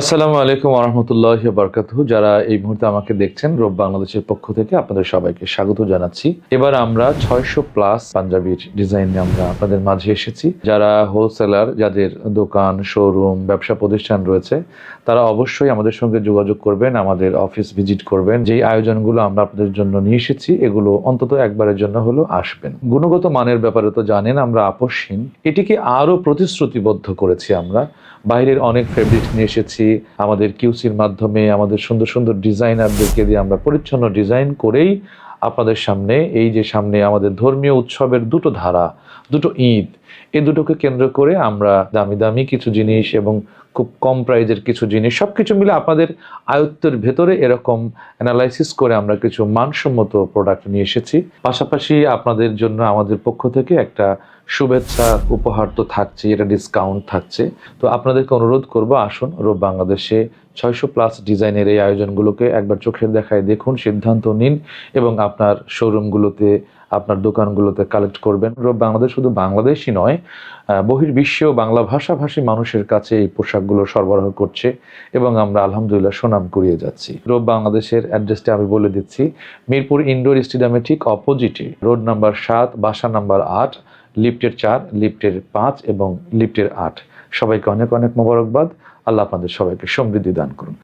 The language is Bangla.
আসসালামু আলাইকুম রহমতুল্লাহ বরকাত যারা এই মুহূর্তে আমাকে দেখছেন, রোব বাংলাদেশের পক্ষ থেকে আপনাদের সবাইকে স্বাগত জানাচ্ছি। এবার আমরা ছয়শো প্লাস পাঞ্জাবির ডিজাইন নিয়ে আমরা আপনাদের মাঝে এসেছি। যারা হোলসেলার যাদের দোকান শোরুম ব্যবসা প্রতিষ্ঠান রয়েছে, তারা অবশ্যই আমাদের সঙ্গে যোগাযোগ করবেন, আমাদের অফিস ভিজিট করবেন। যেই আয়োজনগুলো আমরা আপনাদের জন্য নিয়ে এসেছি, এগুলো অন্তত একবারের জন্য হলো আসবেন। গুণগত মানের ব্যাপারে তো জানেন, আমরা আপসহীন এটিকে আরও প্রতিশ্রুতিবদ্ধ করেছি আমরা। বাইরের অনেক ফেব্রিক নিয়ে এসেছি আমাদের কিউসির মাধ্যমে আমাদের সুন্দর সুন্দর ডিজাইনারদেরকে দিয়ে আমরা পরিচ্ছন্ন ডিজাইন করেই আপনাদের সামনে, এই যে সামনে আমাদের ধর্মীয় উৎসবের দুটো ধারা, দুটো ঈদ এই দুটোকে কেন্দ্র করে আমরা দামি দামি কিছু জিনিস এবং খুব কম প্রাইজের কিছু জিনিস সব কিছু মিলে আপনাদের আয়ত্তের ভেতরে এরকম অ্যানালাইসিস করে আমরা কিছু মানসম্মত প্রোডাক্ট নিয়ে এসেছি। পাশাপাশি আপনাদের জন্য আমাদের পক্ষ থেকে একটা শুভেচ্ছা, উপহার তো থাকছে এটা ডিসকাউন্ট থাকছে। তো আপনাদেরকে অনুরোধ করব, আসুন রোব বাংলাদেশে ছয়শো প্লাস ডিজাইনের এই আয়োজনগুলোকে একবার চোখের দেখায় দেখুন, সিদ্ধান্ত নিন এবং আপনার শোরুমগুলোতে আপনার দোকানগুলোতে কালেক্ট করবেন। রোব বাংলাদেশ শুধু বাংলাদেশই নয় বহির্বিশ্বেও বাংলা ভাষাভাষী মানুষের কাছে এই পোশাকগুলো সরবরাহ করছে এবং আমরা আলহামদুলিল্লাহ সুনাম কুড়িয়ে যাচ্ছি। রোব বাংলাদেশের অ্যাড্রেসটা আমি বলে দিচ্ছি, মিরপুর ইনডোর স্টেডিয়ামে ঠিক অপোজিটে রোড নাম্বার সাত, বাসা নাম্বার আট লিফটের চার, লিফটের পাঁচ এবং লিফটের আট। সবাইকে অনেক অনেক মোবারকবাদ। আল্লাহ আপনাদের সবাইকে সমৃদ্ধি দান করুন।